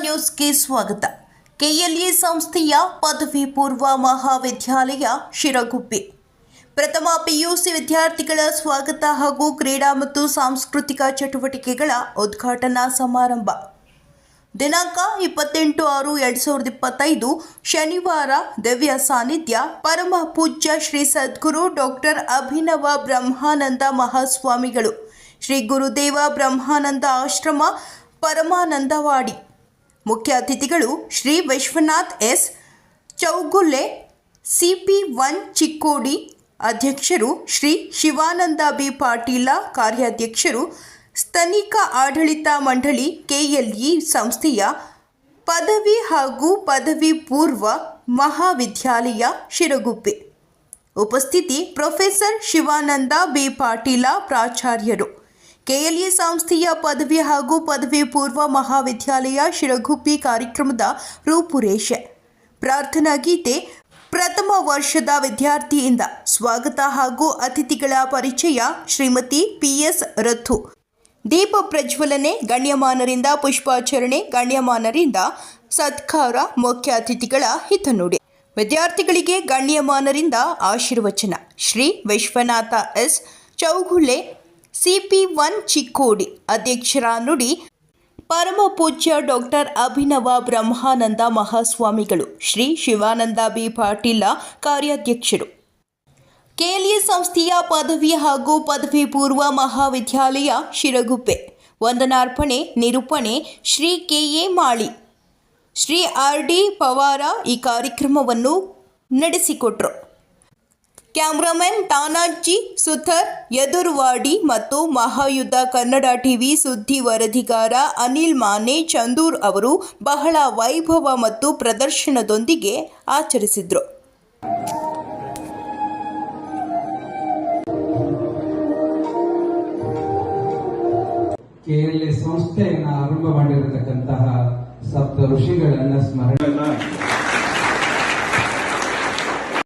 ನ್ಯೂಸ್ಗೆ ಸ್ವಾಗತ. ಕೆಎಲ್ಇ ಸಂಸ್ಥೆಯ ಪದವಿ ಪೂರ್ವ ಮಹಾವಿದ್ಯಾಲಯ ಶಿರಗುಪ್ಪಿ. ಪ್ರಥಮ ಪಿಯುಸಿ ವಿದ್ಯಾರ್ಥಿಗಳ ಸ್ವಾಗತ ಹಾಗೂ ಕ್ರೀಡಾ ಮತ್ತು ಸಾಂಸ್ಕೃತಿಕ ಚಟುವಟಿಕೆಗಳ ಉದ್ಘಾಟನಾ ಸಮಾರಂಭ. ದಿನಾಂಕ ಇಪ್ಪತ್ತೆಂಟು ಆರು ಎರಡು ಸಾವಿರದ ಇಪ್ಪತ್ತೈದು, ಶನಿವಾರ ದಿವ್ಯ ಸಾನ್ನಿಧ್ಯ ಪರಮ ಪೂಜ್ಯ ಶ್ರೀ ಸದ್ಗುರು ಡಾಕ್ಟರ್ ಅಭಿನವ ಬ್ರಹ್ಮಾನಂದ ಮಹಾಸ್ವಾಮಿಗಳು, ಶ್ರೀ ಗುರುದೇವ ಬ್ರಹ್ಮಾನಂದ ಆಶ್ರಮ ಪರಮಾನಂದವಾಡಿ. ಮುಖ್ಯ ಅತಿಥಿಗಳು Shri Vishwanath S. Chougule, CP one Chikkodi ಅಧ್ಯಕ್ಷರು ಶ್ರೀ ಶಿವಾನಂದ ಬಿ. ಪಾಟೀಲ ಕಾರ್ಯಾಧ್ಯಕ್ಷರು ಸ್ಥನಿಕ ಆಡಳಿತ ಮಂಡಳಿ ಕೆಎಲ್ಇ ಸಂಸ್ಥೆಯ ಪದವಿ ಹಾಗೂ ಪದವಿ ಪೂರ್ವ ಮಹಾವಿದ್ಯಾಲಯ ಶಿರಗುಪ್ಪೆ. ಉಪಸ್ಥಿತಿ ಪ್ರೊಫೆಸರ್ ಶಿವಾನಂದ ಬಿ. ಪಾಟೀಲ ಪ್ರಾಚಾರ್ಯರು. ಕೆಎಲ್ಇ ಸಂಸ್ಥೆಯ ಪದವಿ ಹಾಗೂ ಪದವಿ ಪೂರ್ವ ಮಹಾವಿದ್ಯಾಲಯ ಶಿರಗುಪ್ಪಿ ಕಾರ್ಯಕ್ರಮದ ರೂಪುರೇಷೆ. ಪ್ರಾರ್ಥನಾ ಗೀತೆ, ಪ್ರಥಮ ವರ್ಷದ ವಿದ್ಯಾರ್ಥಿಯಿಂದ ಸ್ವಾಗತ ಹಾಗೂ ಅತಿಥಿಗಳ ಪರಿಚಯ ಶ್ರೀಮತಿ ಪಿಎಸ್ ರಥು. ದೀಪ ಪ್ರಜ್ವಲನೆ, ಗಣ್ಯಮಾನರಿಂದ ಪುಷ್ಪಾಚರಣೆ, ಗಣ್ಯಮಾನರಿಂದ ಸತ್ಕಾರ, ಮುಖ್ಯ ಅತಿಥಿಗಳ ಹಿತನುಡಿ ವಿದ್ಯಾರ್ಥಿಗಳಿಗೆ ಗಣ್ಯಮಾನರಿಂದ ಆಶೀರ್ವಚನ. Shri Vishwanath S. Chougule CP one Chikkodi ಅಧ್ಯಕ್ಷರ ನುಡಿ ಪರಮ ಪೂಜ್ಯ ಡಾಕ್ಟರ್ ಅಭಿನವ ಬ್ರಹ್ಮಾನಂದ ಮಹಾಸ್ವಾಮಿಗಳು ಶ್ರೀ ಶಿವಾನಂದ ಬಿ ಪಾಟೀಲ ಕಾರ್ಯಾಧ್ಯಕ್ಷರು. ಕೆಎಲ್ಇ ಸಂಸ್ಥೆಯ ಪದವಿ ಹಾಗೂ ಪದವಿ ಪೂರ್ವ ಮಹಾವಿದ್ಯಾಲಯ ಶಿರಗುಪ್ಪೆ. ವಂದನಾರ್ಪಣೆ, ನಿರೂಪಣೆ, Shri K A Mali. Shri R D Pawar ಈ ಕಾರ್ಯಕ್ರಮವನ್ನು ನಡೆಸಿಕೊಟ್ರು. ಕ್ಯಾಮ್ರಾಮನ್ ತಾನಾಜಿ, ಸುಥರ್, ಯದುರ್ವಾಡಿ ಮತ್ತು ಮಹಾಯುದ್ಧ ಕನ್ನಡ ಟಿವಿ ಸುದ್ದಿ ವರದಿಗಾರ ಅನಿಲ್ ಮಾನೆ, ಚಂದೂರ್ ಅವರು ಬಹಳ ವೈಭವ ಮತ್ತು ಪ್ರದರ್ಶನದೊಂದಿಗೆ ಆಚರಿಸಿದ್ರು. ಸಂಸ್ಥೆಯನ್ನ ಆರಂಭ ಮಾಡಿರತಕ್ಕಂತಹ ಸಪ್ತ ಋಷಿಗಳನ್ನ ಸ್ಮರಣೆ.